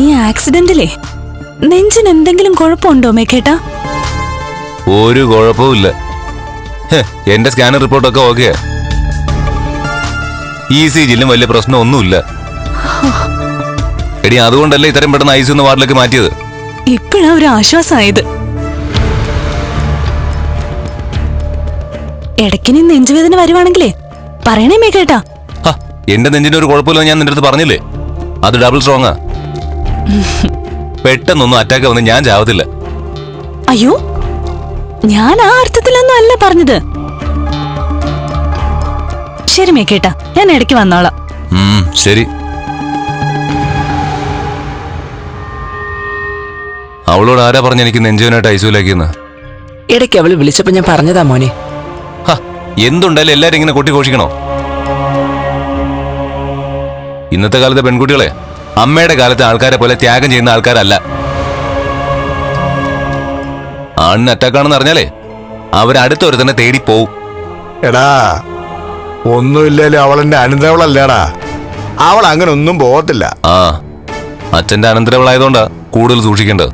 ഈ ആക്സിഡന്റിലെ നെഞ്ചിന് എന്തെങ്കിലും കുഴപ്പമുണ്ടോ മേഘേട്ടാ? ഒരു കുഴപ്പവുമില്ല. എന്റെ സ്കാനർ റിപ്പോർട്ടൊക്കെ ഓക്കെയാ. ഇ സി ജിയിലും വലിയ പ്രശ്നമൊന്നുമില്ല. എടി അതുകൊണ്ടല്ലേ ഇത്രയും പെട്ടെന്ന് ഐ സി വാർഡിലേക്ക് മാറ്റിയത്? ഇപ്പോഴാ ഒരു ആശ്വാസമായത് ഇടയ്ക്കിനി നെഞ്ചുവേദന വരുവാണെങ്കിലേ പറയണേ മേഘേട്ടാ. കേട്ടാ എന്റെ നെഞ്ചിന് ഒരു കുഴപ്പമില്ലെന്ന് ഞാൻ നിന്റെ അടുത്ത് പറഞ്ഞില്ലേ? അത് ഡബിൾ സ്ട്രോങ്ങാ. പെട്ടെന്നൊന്നും അറ്റാക്ക് വന്ന് ഞാൻ ചാവത്തില്ല. അയ്യോ ഞാൻ ആ അർത്ഥത്തിലൊന്നും അല്ല പറഞ്ഞത്. ശരി മേക്കേട്ട ഞാൻ ഇടയ്ക്ക് വന്നോളാം. ശരി. അവളോട് ആരാ പറഞ്ഞ എനിക്ക് നെഞ്ചുവിനായിട്ട് ഐസിയുലാക്കിയെന്ന് ഇടയ്ക്ക് അവൾ വിളിച്ചപ്പോ ഞാൻ പറഞ്ഞതാ മോനെ. ഹ, എന്തുണ്ടായാലും എല്ലാരും ഇങ്ങനെ കൊട്ടിഘോഷിക്കണോ? ഇന്നത്തെ കാലത്തെ പെൺകുട്ടികളെ അമ്മയുടെ കാലത്തെ ആൾക്കാരെ പോലെ ത്യാഗം ചെയ്യുന്ന ആൾക്കാരല്ല. ആണിന് അറ്റാക്കാണെന്ന് അറിഞ്ഞാലേ അവരടുത്തൊരു തന്നെ തേടി പോവും. എടാ ഒന്നുമില്ലല്ലോ അവൾ എന്റെ അനന്തവളല്ലേടാ അവൾ അങ്ങനെ ഒന്നും പോകത്തില്ല. ആ അച്ഛന്റെ അനന്തരവളായതുകൊണ്ടാ കൂടുതൽ സൂക്ഷിക്കേണ്ടത്.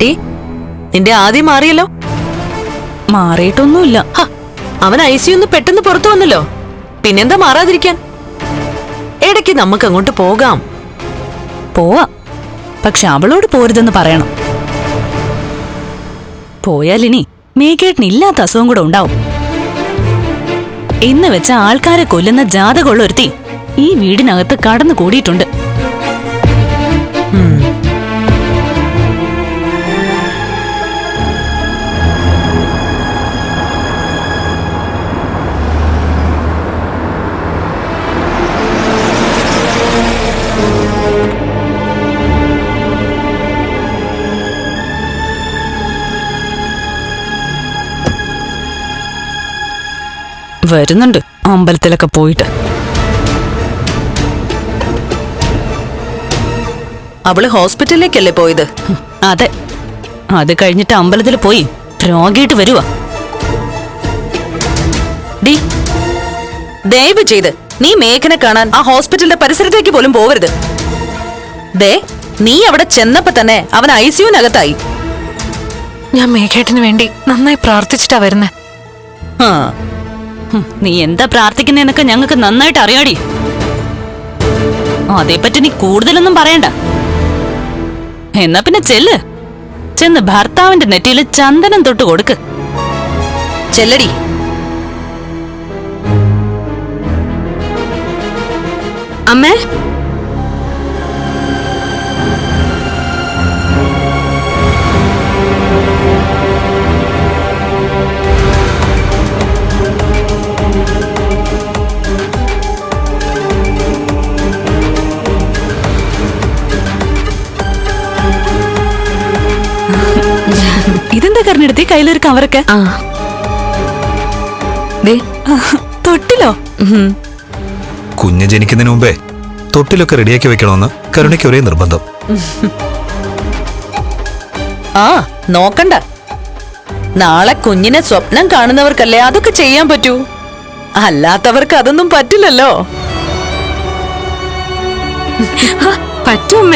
ടീ നിന്റെ ആദ്യം മാറിയല്ലോ? മാറിയിട്ടൊന്നുമില്ല. അവൻ ഐ സിന്ന് പെട്ടെന്ന് പുറത്തു വന്നല്ലോ. പിന്നെന്താ മാറാതിരിക്കാൻ? ഇടയ്ക്ക് നമുക്ക് അങ്ങോട്ട് പോകാം. പോവാ. പക്ഷെ അവളോട് പോരുതെന്ന് പറയണം. പോയാലിനി മേക്കേട്ടിന് ഇല്ലാത്ത അസുഖം കൂടെ ഉണ്ടാവും. എന്ന് വെച്ച ആൾക്കാരെ കൊല്ലുന്ന ജാതകമുള്ള ഒരുത്തി ഈ വീടിനകത്ത് കടന്നു കൂടിയിട്ടുണ്ട്. വരുന്നുണ്ട്. അമ്പലത്തിലൊക്കെ പോയിട്ട്. അവൾ ഹോസ്പിറ്റലിലേക്കല്ലേ പോയത്? അതെ. അത് കഴിഞ്ഞിട്ട് അമ്പലത്തിൽ പോയി. രോഗിയിട്ട് വരുവാ. ഡി. ദയവ് ചെയ്ത് നീ മേഘനെ കാണാൻ ആ ഹോസ്പിറ്റലിന്റെ പരിസരത്തേക്ക് പോലും പോകരുത് ദേ നീ അവിടെ ചെന്നപ്പോ തന്നെ അവൻ ഐ സിയുനകത്തായി ഞാൻ മേഘേട്ടിന് വേണ്ടി നന്നായി പ്രാർത്ഥിച്ചിട്ടാ വരുന്നേ. ആ. നീ എന്താ പ്രാർത്ഥിക്കുന്നതെന്നൊക്കെ ഞങ്ങൾക്ക് നന്നായിട്ട് അറിയാടി. അതേപ്പറ്റി നീ കൂടുതലൊന്നും പറയണ്ട. എന്നാ പിന്നെ ചെല്ല്. ചെന്ന് ഭർത്താവിന്റെ നെറ്റിയിൽ ചന്ദനം തൊട്ട് കൊടുക്ക്. ചെല്ലടി. അമ്മേ ഇതെന്താ കറിഞ്ഞെടുത്തി കയ്യിലൊരു കവറൊക്കെ. ആ. ദേ. തൊട്ടിലോ. കുഞ്ഞ് ജനിക്കുന്നതിന് മുമ്പേ തൊട്ടിലൊക്കെ റെഡിയാക്കി വെക്കണമെന്ന് കരുണയ്ക്ക് ഒരേ നിർബന്ധം. ആ നോക്കണ്ട. നാളെ കുഞ്ഞിനെ സ്വപ്നം കാണുന്നവർക്കല്ലേ അതൊക്കെ ചെയ്യാൻ പറ്റൂ? അല്ലാത്തവർക്ക് അതൊന്നും പറ്റില്ലല്ലോ. പറ്റും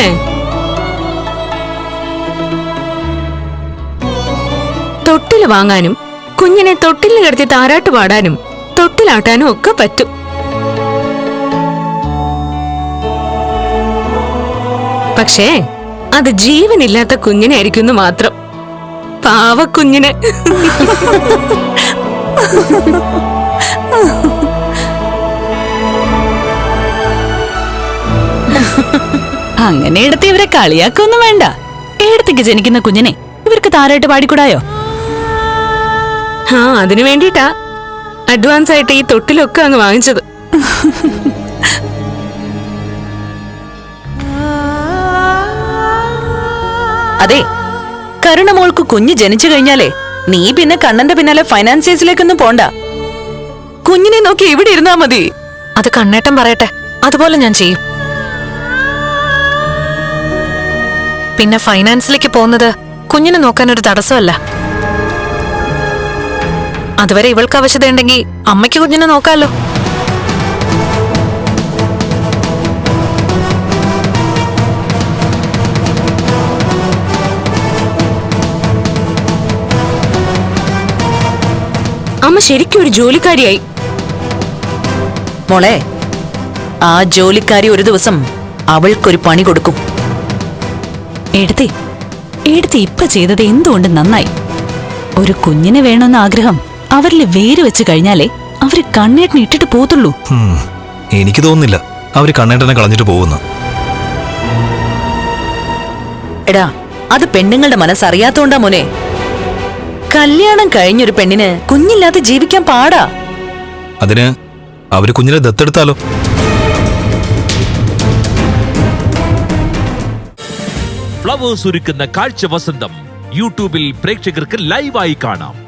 തൊട്ടിൽ വാങ്ങാനും കുഞ്ഞിനെ തൊട്ടിൽ കിടത്തി താരാട്ട് പാടാനും തൊട്ടിലാട്ടാനും ഒക്കെ പറ്റും. പക്ഷേ അത് ജീവനില്ലാത്ത കുഞ്ഞിനായിരിക്കും എന്ന് മാത്രം. പാവ കുഞ്ഞിനെ. അങ്ങനെ എടുത്ത് ഇവരെ കളിയാക്കൊന്നും വേണ്ട. എടുത്തേക്ക് ജനിക്കുന്ന കുഞ്ഞിനെ ഇവർക്ക് താരായിട്ട് പാടിക്കൂടായോ? ആ അതിനു വേണ്ടിട്ടാ അഡ്വാൻസ് ആയിട്ട് ഈ തൊട്ടിലൊക്കെ അങ്ങ് വാങ്ങിച്ചത്. അതെ കരുണ മോൾക്ക് കുഞ്ഞ് ജനിച്ചു കഴിഞ്ഞാലേ നീ പിന്നെ കണ്ണന്റെ പിന്നാലെ ഫൈനാൻസിയേഴ്സിലേക്കൊന്നും പോണ്ട. കുഞ്ഞിനെ നോക്കി ഇവിടെ ഇരുന്നാ മതി. അത് കണ്ണേട്ടം പറയട്ടെ. അതുപോലെ ഞാൻ ചെയ്യും. പിന്നെ ഫൈനാൻസിലേക്ക് പോകുന്നത് കുഞ്ഞിനെ നോക്കാൻ ഒരു തടസ്സമല്ല. അതുവരെ ഇവൾക്ക് അവശതയുണ്ടെങ്കിൽ അമ്മയ്ക്ക് കുഞ്ഞിനെ നോക്കാമല്ലോ അമ്മ ശരിക്കും ഒരു ജോലിക്കാരിയായി. മോളെ ആ ജോലിക്കാരി ഒരു ദിവസം അവൾക്കൊരു പണി കൊടുക്കും. എടുത്തി എടുത്തി ഇപ്പൊ ചെയ്തത് എന്തുകൊണ്ട് നന്നായി? ഒരു കുഞ്ഞിനെ വേണമെന്ന ആഗ്രഹം അവരിൽ വേര് വെച്ച് കഴിഞ്ഞാലേ അവർ കണ്ണേട്ടനെ ഇട്ടിട്ട് പോത്തുള്ളൂ എനിക്ക് തോന്നുന്നില്ല. അവർ കണ്ണേട്ടനെ കളഞ്ഞിട്ട് പോകുന്നു. എടാ അത് പെണ്ണുങ്ങളുടെ മനസ്സറിയാത്തോണ്ടാ മോനെ. കല്യാണം കഴിഞ്ഞൊരു പെണ്ണിന് കുഞ്ഞില്ലാതെ ജീവിക്കാൻ പാടാ. അതിന് അവർ കുഞ്ഞിനെ ദത്തെടുത്താലോ? ഫ്ലവേഴ്സ് ഒരുക്കുന്ന കാഴ്ച വസന്തം യൂട്യൂബിൽ പ്രേക്ഷകർക്ക് ലൈവായി കാണാം.